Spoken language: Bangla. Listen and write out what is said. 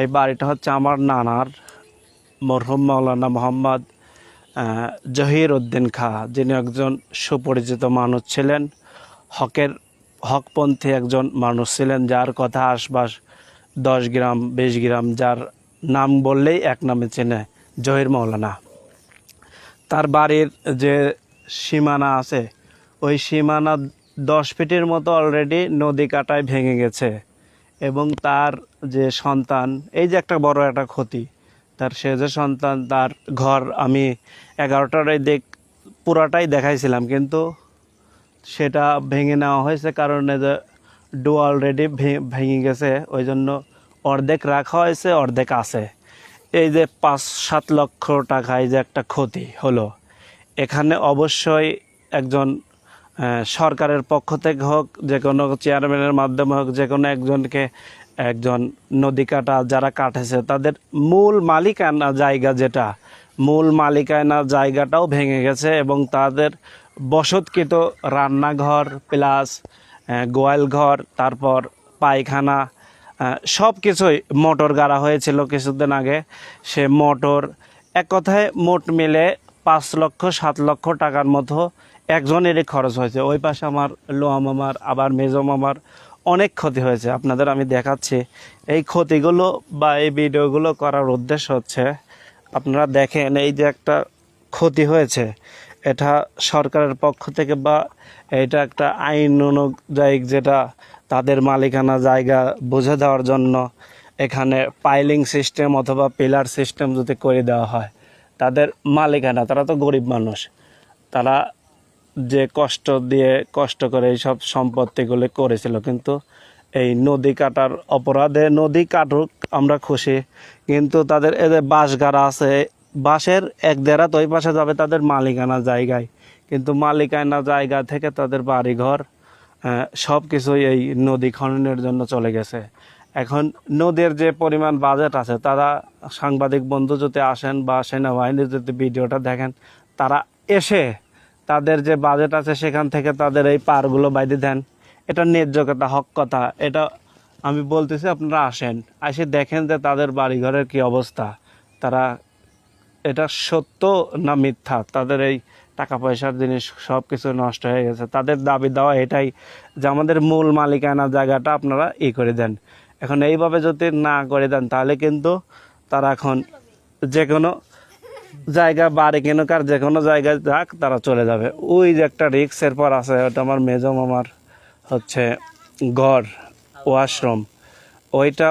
এই বাড়িটা হচ্ছে আমার নানার মরহুম মৌলানা মোহাম্মদ জহির উদ্দিন খা, যিনি একজন সুপরিচিত মানুষ ছিলেন, হকের হকপন্থী একজন মানুষ ছিলেন, যার কথা আশপাশ দশ গ্রাম, বিশ গ্রাম, যার নাম বললেই এক নামে চেনে জহির মৌলানা তার বাড়ির যে সীমানা আছে, ওই সীমানা দশ ফিটের মতো অলরেডি নদী কাটায় ভেঙে গেছে। এবং তার যে সন্তান, এই যে একটা বড় একটা ক্ষতি, তার সে যে সন্তান, তার ঘর আমি এগারোটায় দেখ পুরাটাই দেখাইছিলাম, কিন্তু সেটা ভেঙে নেওয়া হয়েছে কারণ যে ডো অলরেডি ভেঙে গেছে, ওই জন্য অর্ধেক রাখা হয়েছে, অর্ধেক আছে। এই যে পাঁচ সাত লক্ষ টাকায় যে একটা ক্ষতি হলো, এখানে অবশ্যই একজন সরকারের পক্ষ থেকে হোক, যে কোনো চেয়ারম্যানের মাধ্যমে হোক, যে কোনো একজনকে, একজন নদী কাটা যারা কাটেছে, তাদের মূল মালিকানা জায়গা যেটা, মূল মালিকানা জায়গাটাও ভেঙে গেছে এবং তাদের বসতকৃত রান্নাঘর প্লাস গোয়াল ঘর, তারপর পায়খানা সব কিছুই মোটর গাড়া হয়েছিল কিছুদিন আগে। সে মোটর এক কথায় মোট মিলে পাঁচ লক্ষ, সাত লক্ষ টাকার মতো একজনেরই খরচ হয়েছে। ওই পাশে আমার লোয়া মামার, আবার মেজো মামার অনেক ক্ষতি হয়েছে। আপনাদের আমি দেখাচ্ছি। এই ক্ষতিগুলো বা এই ভিডিওগুলো করার উদ্দেশ্য হচ্ছে, আপনারা দেখেন এই যে একটা ক্ষতি হয়েছে। এটা সরকারের পক্ষ থেকে বা এটা একটা আইন অনুযায়ী যেটা তাদের মালিকানা জায়গা বুঝে দেওয়ার জন্য এখানে পাইলিং সিস্টেম অথবা পিলার সিস্টেম যদি করে দেওয়া হয়, তাদের মালিকানা, তারা তো গরিব মানুষ, তারা যে কষ্ট দিয়ে কষ্ট করে এইসব সম্পত্তিগুলি করেছিল। কিন্তু এই নদী কাটার অপরাধে নদী কাটুক আমরা খুশি, কিন্তু তাদের এদের বাঁশ গাড়া আছে, বাঁশের এক দেড়া তো ওই পাশে যাবে তাদের মালিকানা জায়গায়। কিন্তু মালিকানা জায়গা থেকে তাদের বাড়িঘর সব কিছুই এই নদী খননের জন্য চলে গেছে। এখন নদীর যে পরিমাণ বাজেট আছে, তারা সাংবাদিক বন্ধু যদি আসেন বা সেনাবাহিনীর যদি ভিডিওটা দেখেন, তারা এসে তাদের যে বাজেট আছে সেখান থেকে তাদের এই পারগুলো বাইরে দেন। এটা ন্যায্য কথা, হক কথা। এটা আমি বলতেছি, আপনারা আসেন। এসে দেখেন যে তাদের বাড়িঘরের কি অবস্থা। তারা, এটা সত্য না মিথ্যা? তাদের এই টাকা পয়সার জিনিস সব কিছু নষ্ট হয়ে গেছে। তাদের দাবি দেওয়া এটাই যে আমাদের মূল মালিকানা জায়গাটা আপনারা ই করে দেন। এখন এইভাবে যদি না করে দেন, তাহলে কিন্তু তারা এখন যে কোনো জায়গা বাড়ি কেন কার যে কোনো জায়গায় যাক তারা চলে যাবে। ওই যে একটা রিক্সের পর আছে ওটা আমার মেজম আমার হচ্ছে ঘর ওয়াশরুম ওইটা